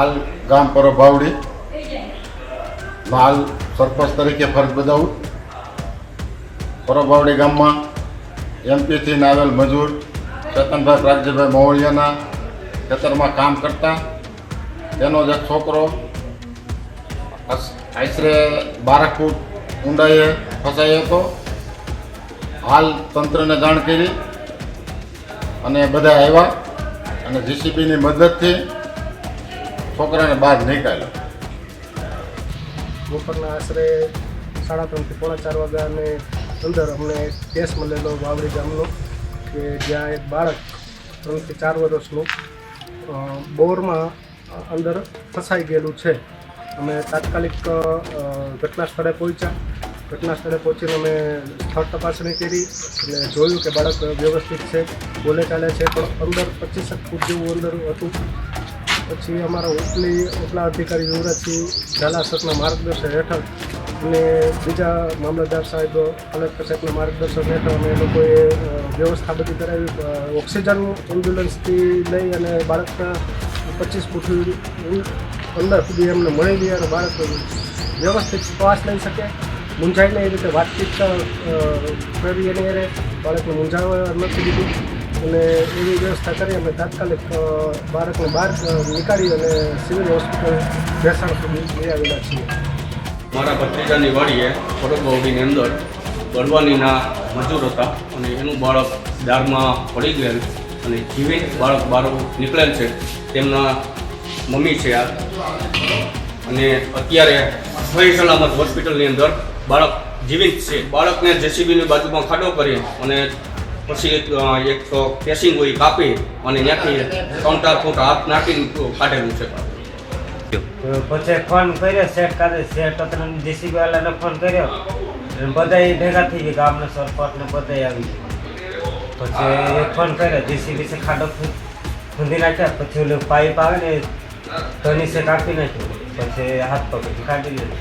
હાલ ગામ પરબાવડી હાલ સરપંચ તરીકે ફરજ બજાવું. પરબાવડી ગામમાં એમપીથી આવેલ મજૂર ચેતનભાઈ પ્રાગજીભાઈ મોવળિયાના ખેતરમાં કામ કરતા. તેનો જ એક છોકરો આશ- આશરે બારક ફૂટ ઊંડાઈએ ફસાયો હતો. હાલ તંત્રને જાણ કરી અને બધા આવ્યા અને જીસીબીની મદદથી છોકરાને બહાર નીકાળ્યો. બપોરના આશરે સાડા ત્રણથી પોણા ચાર વાગ્યાને અંદર અમને કેસ મળેલો વાવડી ગામનો, કે જ્યાં એક બાળક ત્રણથી ચાર વર્ષનું બોરમાં અંદર ફસાઈ ગયેલું છે. અમે તાત્કાલિક ઘટના સ્થળે પહોંચ્યા. ઘટના સ્થળે પહોંચીને અમે સ્થળ તપાસણી કરી અને જોયું કે બાળક વ્યવસ્થિત છે. બોલે ચાલે છે, પણ અંદર પચીસ ફૂટ જેવું અંદર હતું. પછી અમારા ઉપલી ઉપલા અધિકારી યુવરાજસિંહ ઝાલા માર્ગદર્શન હેઠળ અને બીજા મામલતદાર સાહેબ, કલેક્ટર સાહેબના માર્ગદર્શન હેઠળ અમે લોકોએ વ્યવસ્થા બધી કરાવી. ઓક્સિજન એમ્બ્યુલન્સથી લઈ અને બાળકના પચીસ ફૂટ અંદર સુધી એમને મળી ગયા અને બાળક વ્યવસ્થિત શ્વાસ લઈ શકે. મૂંઝાઈને એ રીતે વાતચીત કરી અને બાળકને મૂંઝાવવા નથી દીધું. અને એવી વ્યવસ્થા કરી અમે તાત્કાલિક બાળકને બહાર નીકાળી અને સિવિલ હોસ્પિટલ ભેસાણ સુધી લઈ આવેલા છીએ. મારા ભત્રીજાની વાડીએ પરબવડીની અંદર બળવાનીના મજૂર હતા અને એનું બાળક દારમાં પડી ગયેલ અને જીવિત બાળક બહાર નીકળેલ છે. તેમના મમ્મી છે આ. અને અત્યારે સહી સલામત હોસ્પિટલની અંદર બાળક જીવિત છે. બાળકને જેસીબીની બાજુમાં ખાડો કરી અને પછી એક એક કેસિંગ હોય કાપી અને ત્યાંથી ત્રણ ફૂટ હાથ નાખીને કાઢેલું છે. પછી ફોન કર્યો સેટ કાઢે સેટ હતો જેસીબી વાળાને ફોન કર્યો. બધા ભેગા થઈ ગયા, ગામના સરપંચ ને બધા આવી પછી એક ફોન કર્યો જેસીબી છે ખાડો ખૂંદી નાખ્યા, પછી ઓલું પાઇપ આવે ને ધની સે કાપી નાખ્યું. પછી હાથ પકડી કાઢી લીધું.